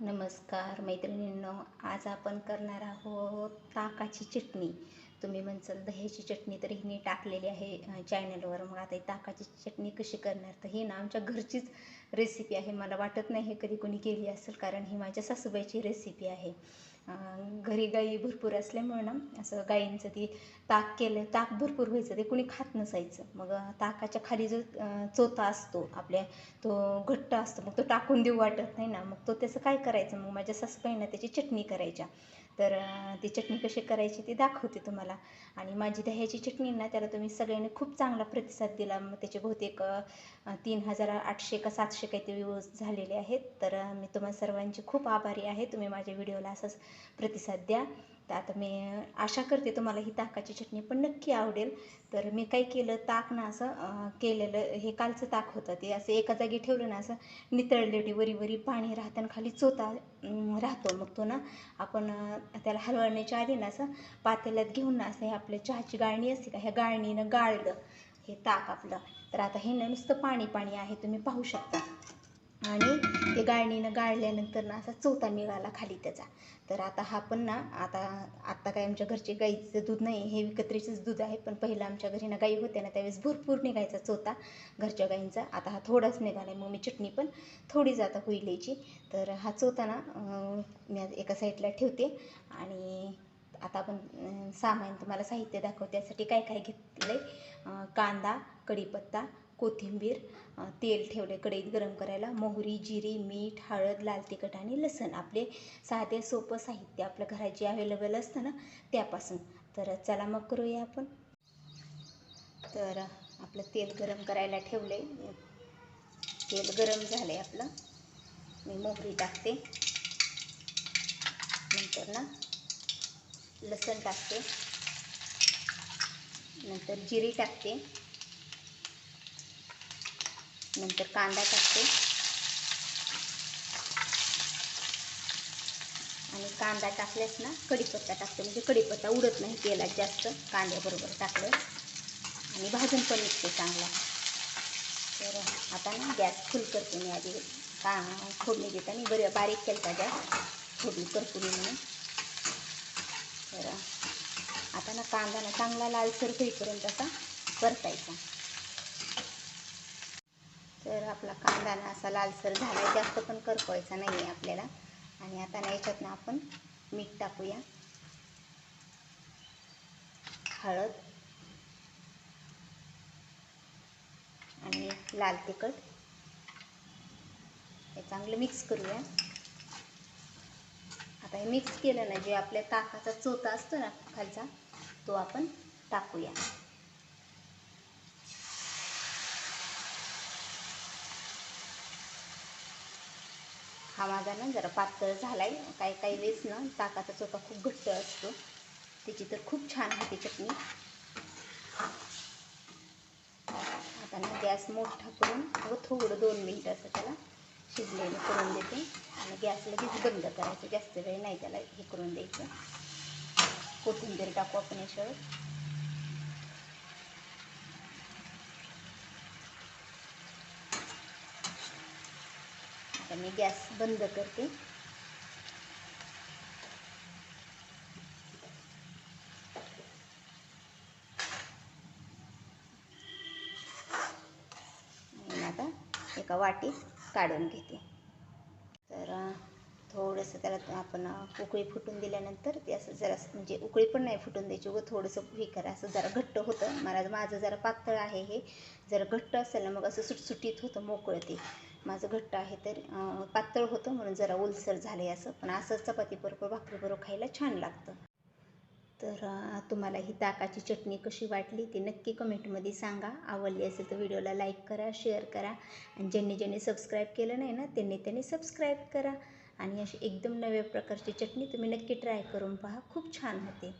नमस्कार मैत्रिणींनो आज आपण करणार आहोत ताकाची चटणी. तुम्ही म्हणसाल दह्याची चटणी तर हिने टाकलेली आहे चॅनलवर मग आता ही ताकाची चटणी कशी करणार? तर ही ना आमच्या घरचीच रेसिपी आहे. मला वाटत नाही हे कधी कोणी केली असेल कारण ही माझ्या सासूबाईची रेसिपी आहे. घरी गाई भरपूर असल्यामुळे ना असं गाईंचं ती ताक केलं ताक भरपूर व्हायचं ते कुणी खात नसायचं. मग ताकाच्या खाली जो चोथा असतो आपल्या तो घट्ट असतो मग तो टाकून देऊ वाटत नाही ना. मग तो त्याचं काय करायचं? मग माझ्या सासूबाईंना त्याची चटणी करायच्या. तर ती चटणी कशी करायची ती दाखवते तुम्हाला. आणि माझी दह्याची चटणी ना त्याला तुम्ही सगळ्यांनी खूप चांगला प्रतिसाद दिला. मग त्याचे बहुतेक तीन हजार आठशे का सातशे काहीतरी व्ह्यूज झालेले आहेत. तर मी तुम्हाला सर्वांची खूप आभारी आहे. तुम्ही माझ्या व्हिडिओला असंच प्रतिसाद द्या तर आता मी आशा करते तुम्हाला ही ताकाची चटणी पण नक्की आवडेल. तर मी काय केलं ताक ना असं केलेलं हे कालचं ताक होतं ते असं एका जागी ठेवलं ना असं नितळलेली वरी वरी पाणी राहतं आणि खाली चोता राहतो मग तो ना. आपण त्याला हलवण्याच्या आधी ना असं पातेल्यात घेऊन ना असं हे आपल्या चहाची गाळणी असते का ह्या गाळणीनं गाळलं हे ताक आपलं. तर आता हे ना नुसतं पाणी पाणी आहे तुम्ही पाहू शकता. आणि ते गाळणीनं गाळल्यानंतर ना असा चौथा निघाला खाली त्याचा. तर आता हा पण ना आता आत्ता काय आमच्या घरचे गाईचं दूध नाही हे विकत्रीचंच दूध आहे पण पहिलं आमच्या घरी ना गाई होत्या ना त्यावेळेस भरपूर निघायचा चोथा घरच्या गाईंचा. आता हा थोडाच निघाला आहे मग मी चटणी पण थोडीच आता होईल याची तर हा चोथा ना मी एका साईडला ठेवते आणि आता आपण सामान तुम्हाला साहित्य दाखवते त्यासाठी काय काय घेतलं आहे कांदा कढीपत्ता कोथिंबीर तेल ठेवले कढईत गरम करायला. मोहरी जिरी मीठ हळद लाल तिखट आणि लसण. आपले साधे सोपं साहित्य आपल्या घरात जे अवेलेबल असतं ना त्यापासून. तर चला मग करूया आपण. तर आपलं तेल गरम करायला ठेवले तेल गरम झालं आहे आपलं. मी मोहरी टाकते. नंतर ना लसण टाकते. नंतर जिरी टाकते. नंतर कांदा टाकते. आणि कांदा टाकल्यास ना कढीपत्ता टाकते. म्हणजे कढीपत्ता उडत नाही तेलात जास्त. कांद्याबरोबर टाकलं. आणि भाजून पण निघते चांगला. तर आता ना गॅस फुल करते मी आधी. का फोडणी देताना बरं बारीक केलता गॅस. फोडणी मी म्हणून. तर आता ना कांदा ना चांगला लालसर होईपर्यंत असा परतायचा. तर आपला कांदा ना असा लालसर झाला जास्त पण करपवायचा नाही आहे आपल्याला. आणि आता ना याच्यातनं आपण मीठ टाकूया. हळद. आणि लाल तिखट. हे चांगलं मिक्स करूया. आता हे मिक्स केलं ना जे आपल्या ताकाचा चोथा असतो ना खालचा तो आपण टाकूया. हा माझा ना जरा पातळ झाला आहे काही काही वेळेस ना ताकाचा चोका खूप घट्ट असतो. त्याची तर खूप छान होते चटणी. आता ना गॅस मोठा करून व थोडं दोन मिनटं असं त्याला शिजलेलं करून देते. आणि गॅस लगेच बंद करायचं. जास्त वेळ नाही त्याला हे करून द्यायचं. कोथिंबीर टाकू आपण याच्यावर. आता मी गॅस बंद करते. आता एका वाटीत काढून घेते. तर थोडंसं त्याला आपण उकळी फुटून दिल्यानंतर ते असं जरा म्हणजे उकळी पण नाही फुटून द्यायची. उगं थोडंसं हे करा असं जरा घट्ट होतं. मला माझं जरा पातळ आहे हे. जरा घट्ट असेल ना मग असं सुटसुटीत होतं मोकळं ते. माझं घट्ट आहे तर पातळ होतं म्हणून जरा ओलसर झालं आहे असं. पण असं चपातीबरोबर भाकरीबरोबर खायला छान लागतं. तर तुम्हाला ही ताकाची चटणी कशी वाटली ती नक्की कमेंटमध्ये सांगा. आवडली असेल तर व्हिडिओला लाईक करा शेअर करा. आणि ज्यांनी ज्यांनी सबस्क्राईब केलं नाही ना त्यांनी त्यांनी सबस्क्राईब करा. आणि अशी एकदम नव्या प्रकारची चटणी तुम्ही नक्की ट्राय करून पहा. खूप छान होते.